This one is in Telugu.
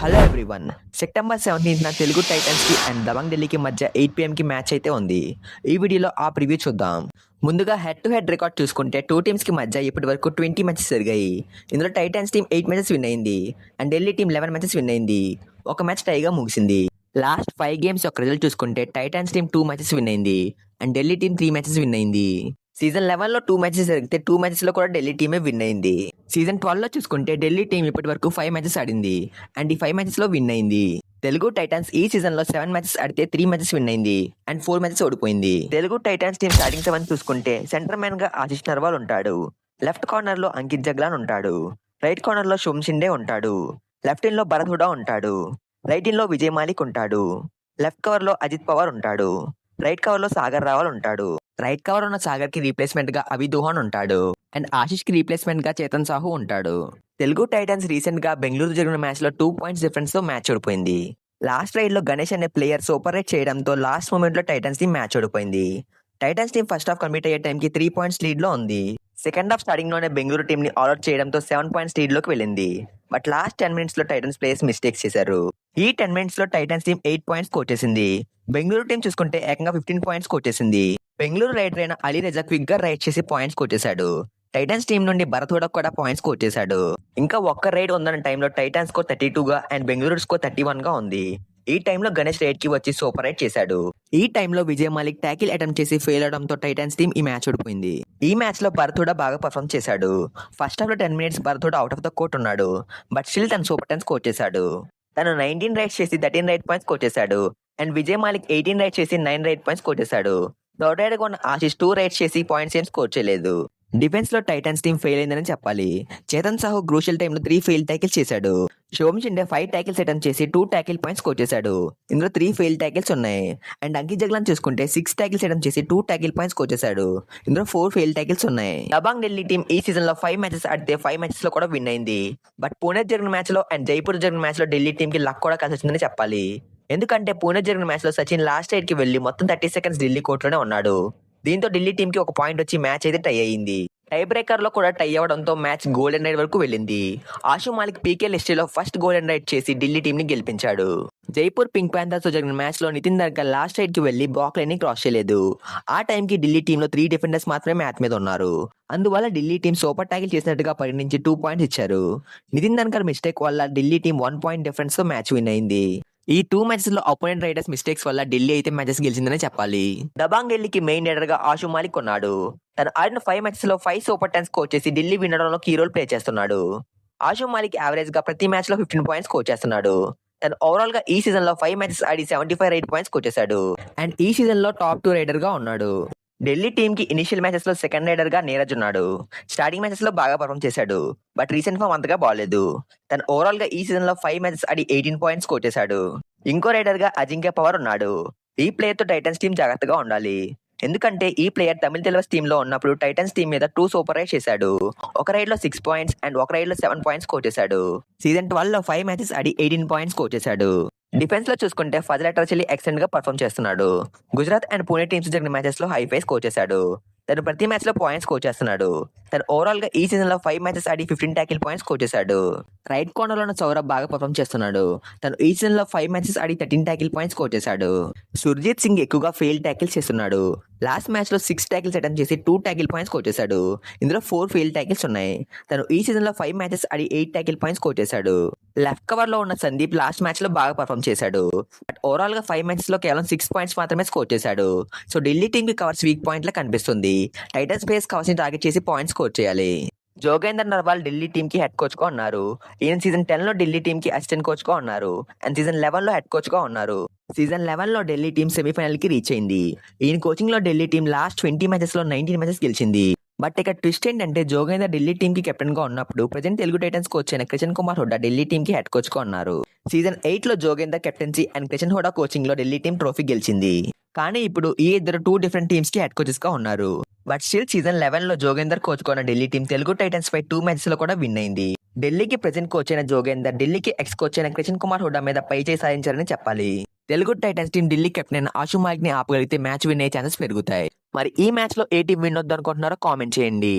హలో ఎవ్రీవన్ సెప్టెంబర్ సెవెంటీన్త్న తెలుగు టైటన్స్కి అండ్ దబంగ్ ఢిల్లీకి మధ్య ఎయిట్ పిఎంకి మ్యాచ్ అయితే ఉంది. ఈ వీడియోలో ఆ ప్రివ్యూ చూద్దాం. ముందుగా హెడ్ టు హెడ్ రికార్డ్ చూసుకుంటే టూ టీమ్స్కి మధ్య ఇప్పటి వరకు ట్వంటీ మ్యాచెస్ జరిగాయి. ఇందులో Titans team eight matches win అయింది. And Delhi team eleven matches win అయింది. ఒక మ్యాచ్ టైగా ముగిసింది. లాస్ట్ ఫైవ్ గేమ్స్ యొక్క రిజల్ట్ చూసుకుంటే Titans team two matches win అయింది. And Delhi team three matches win అయింది. సీజన్ లెవెన్లో టూ మ్యాచెస్ జరిగితే టూ మ్యాచెస్లో కూడా ఢిల్లీ టీమే విన్ అయింది. సీజన్ ట్వెల్వ్లో చూసుకుంటే ఢిల్లీ టీం ఇప్పటి వరకు ఫైవ్ మ్యాచెస్ ఆడింది. అండ్ ఈ ఫైవ్ మ్యాచెస్లో విన్ అయింది. తెలుగు టైటన్స్ ఈ సీజన్లో సెవెన్ మ్యాచెస్ ఆడితే త్రీ మ్యాచెస్ విన్ అయింది. అండ్ ఫోర్ మ్యాచెస్ ఓడిపోయింది. Telugu Titans team starting seven చూసుకుంటే సెంటర్ మ్యాన్గా ఆశిష్ నర్వాల్ ఉంటాడు. లెఫ్ట్ కార్నర్లో అంకిత్ జగ్లాన్ ఉంటాడు. రైట్ కార్నర్లో శుభం షిండే ఉంటాడు. లెఫ్ట్ ఇన్లో భరత్ హుడా ఉంటాడు. రైట్ ఇన్లో విజయ్ మాలిక్ ఉంటాడు. లెఫ్ట్ కవర్లో అజిత్ పవార్ ఉంటాడు. రైట్ కవర్లో సాగర్ రావాల్ ఉంటాడు. రైట్ కవర్ ఉన్న సాగర్కి రీప్లేస్మెంట్గా అవి దుహాన్ ఉంటాడు. అండ్ ఆశిష్కి రీప్లేస్మెంట్గా చేతన్ సాహు ఉంటాడు. తెలుగు టైటన్స్ రీసెంట్గా బెంగళూరు జరిగిన మ్యాచ్లో టూ పాయింట్స్ డిఫరెన్స్తో మ్యాచ్ ఓడిపోయింది. లాస్ట్ రైడ్లో గణేష్ అనే ప్లేయర్ సూపర్ రైట్ చేయడంతో లాస్ట్ మూమెంట్లో టైటన్స్ టీం మ్యాచ్ ఓడిపోయింది. Titans team first half complete అయ్యే టైంకి త్రీ పాయింట్స్ లీడ్లో ఉంది. సెకండ్ హాఫ్ స్టార్టింగ్లోనే బెంగళూరు టీం ని ఆల్అౌట్ చేయడంతో సెవెన్ పాయింట్స్ లీడ్లోకి వెళ్ళింది. బట్ లాస్ట్ టెన్ మినిట్స్లో టైటన్స్ ప్లేయర్స్ మిస్టేక్స్ చేశారు. ఈ టెన్ మినిట్స్లో Titans team eight points score చేసింది బెంగళూరు టీం చూసుకుంటే ఏకంగా ఫిఫ్టీన్ పాయింట్స్ స్కోర్ చేసింది బెంగళూరు రైడర్ అయిన అలీ రజా క్విక్గా రైడ్ చేసి పాయింట్స్ కొట్టేశాడు. టైటన్స్ టీం నుండి భరత్ కూడా పాయింట్స్ కొట్టేశాడు. ఇంకా ఒక్క రైడ్ ఉందన్న టైంలో టైటన్స్ స్కోర్ థర్టీ టూ గా అండ్ బెంగళూరు స్కోర్ థర్టీ వన్గా ఉంది. ఈ టైంలో గణేష్ రైడ్కి వచ్చి సూపర్ రైడ్ చేశాడు. ఈ టైంలో విజయ్ మాలిక్ ట్యాకిల్ అటెంప్ట్ చేసి ఫెయిల్ అవడంతో టైటన్స్ టీం ఈ మ్యాచ్ ఓడిపోయింది. ఈ మ్యాచ్లో భరత్ బాగా పర్ఫామ్ చేశాడు. ఫస్ట్ హాఫ్లో ten minutes Bharat out of the court ఉన్నాడు. బట్ స్టిల్ తన సూపర్ టెన్ స్కోర్ చేశాడు. తను నైన్టీన్ రైడ్స్ చేసి థర్టీన్ రైట్ పాయింట్స్ కొట్టేశాడు. చేశాడు and Vijay Malik eighteen raid చేసి నైన్ రైట్ పాయింట్స్ కొట్టేశాడు. చేశాడు థర్డ్ ఉన్న ఆశిష్ టూ రైడ్స్ చేసి పాయింట్స్ ఏం స్కోర్ చేయలేదు. డిఫెన్స్లో టైటన్స్ టీం ఫెయిల్ అయిందని చెప్పాలి. చేతన్ సాహు గ్రూషియల్ టైంలో త్రీ ఫెయిల్ టైకిల్స్ చేశాడు. Shubham Shinde five tackles attempt చేసి టూ టైకిల్ పాయింట్స్ స్కోర్ చేశాడు. ఇందులో త్రీ ఫెయిల్ టైకిల్స్ ఉన్నాయి. అండ్ అంకిత్ జగ్లాన్ చూసుకుంటే సిక్స్ టైకిల్స్ అటెంప్ట్ చేసి టూ టైకిల్ పాయింట్స్ స్కోర్ చేశాడు. ఇందులో ఫోర్ ఫెయిల్ టైకిల్స్ ఉన్నాయి. దబాంగ్ ఢిల్లీ టీం ఈ సీజన్లో ఫైవ్ మ్యాచెస్ ఆడితే ఫైవ్ మ్యాచెస్లో కూడా విన్ అయింది. బట్ పూణే జరిగిన మ్యాచ్లో అండ్ జైపూర్ జరిగిన మ్యాచ్లో ఢిల్లీ టీం కి లక్ కూడా కలిసి వచ్చిందని చెప్పాలి. ఎందుకంటే పూణే జరిగిన మ్యాచ్లో సచిన్ లాస్ట్ రైడ్కి వెళ్ళి మొత్తం థర్టీ సెకండ్స్ ఢిల్లీ కోర్టులోనే ఉన్నాడు. దీంతో ఢిల్లీ టీం కి ఒక పాయింట్ వచ్చి మ్యాచ్ అయితే టై అయ్యింది. టై బ్రేకర్లో కూడా టై అవ్వడంతో మ్యాచ్ గోల్డెన్ రైడ్ వరకు వెళ్ళింది. ఆశు మాలిక్ పీకే లిస్టీలో ఫస్ట్ గోల్డెన్ రైడ్ చేసి ఢిల్లీ టీంని గెలిపించాడు. జైపూర్ పింక్ ప్యాంథర్స్తో జరిగిన మ్యాచ్లో నితిన్ దర్గా లాస్ట్ రైడ్కి కి వెళ్ళి బాక్ లైన్ని క్రాస్ చేయలేదు. ఆ టైం కి ఢిల్లీ టీమ్లో త్రీ డిఫెండర్స్ మాత్రమే మ్యాచ్ మీద ఉన్నారు. అందువల్ల ఢిల్లీ టీం సూపర్ ట్యాకిల్ చేసినట్టుగా పరిగణించి టూ పాయింట్స్ ఇచ్చారు. నితిన్ దన్కర్ మిస్టేక్ వల్ల ఢిల్లీ టీం వన్ పాయింట్ డిఫరెన్స్తో మ్యాచ్ విన్ అయింది. ఈ టూ మ్యాచెస్లో అపోనెంట్ రైడర్స్ మిస్టేక్స్ వల్ల ఢిల్లీ అయితే మ్యాచెస్ గెలిచిందని చెప్పాలి. దబాంగ్ ఢిల్లీకి మెయిన్ లీడర్గా ఆశు మాలిక్ ఉన్నాడు తను ఆడిన ఫైవ్ మ్యాచెస్లో ఫైవ్ సూపర్ టెన్స్ స్కోర్ చేసి ఢిల్లీ వినడంలో కీ రోల్ ప్లే చేస్తున్నాడు. ఆశు మాలిక్ యావరేజ్గా ప్రతి మ్యాచ్లో ఫిఫ్టీన్ పాయింట్స్ స్కోర్ చేస్తున్నాడు. తను ఓవరాల్గా ఈ సీజన్లో ఫైవ్ మ్యాచెస్ ఆడి seventy five raid points score చేశాడు. అండ్ ఈ సీజన్లో టాప్ టూ రైడర్గా ఉన్నాడు. ఢిల్లీ టీమ్కి ఇనిషియల్ మ్యాచెస్లో సెకండ్ రైడర్గా నీరజ్ ఉన్నాడు. స్టార్టింగ్ మ్యాచెస్లో బాగా పర్ఫామ్ చేశాడు. బట్ రీసెంట్ ఫామ్ అంతగా బాగాలేదు. తను ఓవరాల్గా ఈ సీజన్లో ఫైవ్ మ్యాచెస్ ఆడి ఎయిటీన్ పాయింట్స్ స్కోర్ చేశాడు. ఇంకో రైడర్గా అజింక్య పవర్ ఉన్నాడు. ఈ ప్లేయర్తో టైటన్స్ టీం జాగ్రత్తగా ఉండాలి. ఎందుకంటే ఈ ప్లేయర్ తమిళ తెలుగు టీమ్లో ఉన్నప్పుడు టైటన్స్ టీం మీద టూ సూపర్ రైడ్ చేశాడు. ఒక రైడ్లో సిక్స్ పాయింట్స్ అండ్ ఒక రైడ్లో సెవెన్ పాయింట్స్ స్కోర్ చేశాడు. సీజన్ ట్వెల్వ్లో ఫైవ్ మ్యాచెస్ ఆడి ఎయిటీన్ పాయింట్స్ స్కోర్ చేశాడు. Hmm. డిఫెన్స్లో చూసుకుంటే ఫజల్ అటర్చలి ఎక్సలెంట్గా పర్ఫామ్ చేస్తున్నాడు. గుజరాత్ అండ్ పూణే టీమ్స్ జరిగిన మ్యాచెస్లో హై ఫై స్కోర్ చేశాడు. తను ప్రతి మ్యాచ్లో పాయింట్స్ స్కోర్ చేస్తున్నాడు. తను ఓవరాల్గా ఈ సీజన్లో ఫైవ్ మ్యాచెస్ ఆడి ఫిఫ్టీన్ ట్యాకిల్ పాయింట్స్ స్కోర్ చేశాడు. రైట్ కార్నర్లో ఉన్న సౌరభ్ బాగా పర్ఫామ్ చేస్తున్నాడు. తను ఈ సీజన్లో ఫైవ్ మ్యాచెస్ ఆడి థర్టీన్ ట్యాకిల్ పాయింట్స్ స్కోర్ చేశాడు. సుర్జిత్ సింగ్ ఎక్కువగా ఫెయిల్ ట్యాకిల్స్ చేస్తున్నాడు. లాస్ట్ మ్యాచ్లో సిక్స్ ట్యాకిల్స్ అటెంప్ట్ చేసి టూ ట్యాకిల్ పాయింట్స్ స్కోర్ చేశాడు. ఇందులో ఫోర్ ఫెయిల్ ట్యాకిల్స్ ఉన్నాయి. తను ఈ సీజన్లో ఫైవ్ మ్యాచెస్ ఆడి ఎయిట్ ట్యాకిల్ పాయింట్స్ స్కోర్ చేశాడు. లెఫ్ట్ కవర్లో ఉన్న సందీప్ లాస్ట్ మ్యాచ్లో బాగా పర్ఫామ్ చేశాడు. బట్ ఓవరాల్గా ఫైవ్ మ్యాచ్లో కేవలం సిక్స్ పాయింట్స్ మాత్రమే స్కోర్ చేశాడు. సో ఢిల్లీ టీమ్కి కవర్స్ వీక్ పాయింట్ లా కనిపిస్తుంది. టైటన్స్ బేస్ కవర్స్ని టార్గెట్ చేసి పాయింట్స్ స్కోర్ చేయాలి. జోగేందర్ నర్వాల్ ఢిల్లీ టీమ్కి హెడ్ కోచ్గా ఉన్నారు. ఈయన సీజన్ టెన్లో ఢిల్లీ టీమ్కి అసిస్టెంట్ కోచ్గా ఉన్నారు. అండ్ సీజన్ లెవెన్లో హెడ్ కోచ్గా ఉన్నారు. సీజన్ లెవెన్లో ఢిల్లీ టీం సెమీఫైనల్కి రీచ్ అయింది. ఈయన కోచింగ్లో ఢిల్లీ టీం లాస్ట్ ట్వంటీ మ్యాచెస్లో నైన్టీన్ మ్యాచెస్ గెలిచింది. బట్ ఇక ట్విస్ట్ ఏంటంటే జోగేందర్ ఢిల్లీ టీమ్కి కెప్టెన్గా ఉన్నప్పుడు ప్రజెంట్ తెలుగు టైటన్స్ కోచ్ అయిన కిషన్ కుమార్ హుడా ఢిల్లీ టీమ్కి హెడ్ కోచ్గా ఉన్నారు. సీజన్ ఎయిట్లో జోగేందర్ కెప్టెన్సీ అండ్ కిషన్ హుడా కోచింగ్లో ఢిల్లీ టీం ట్రోఫీ గెలిచింది. కానీ ఇప్పుడు ఈ ఇద్దరు టూ డిఫరెంట్ టీమ్స్కి హెడ్ కోచెస్గా ఉన్నారు. But still season లెవెన్లో Jogender coach Delhi team Telugu Titans pi two మ్యాచెస్లో కూడా విన్ అయింది. ఢిల్లీకి ప్రజెంట్ కోచ్ అయిన జోగేందర్ ఢిల్లీకి ఎక్స్ కోచ్ అయిన కిషన్ కుమార్ హుడా మీద పై చేయి సాధించారని చెప్పాలి. Telugu Titans team Delhi captain Ashu మాలిక్ని ఆపగలిగితే మ్యాచ్ విన్ అయ్యే ఛాన్సెస్ పెరుగుతాయి. మరి ఈ మ్యాచ్లో ఏ టీం విన్ వద్దు అనుకుంటున్నారో కామెంట్ చేయండి.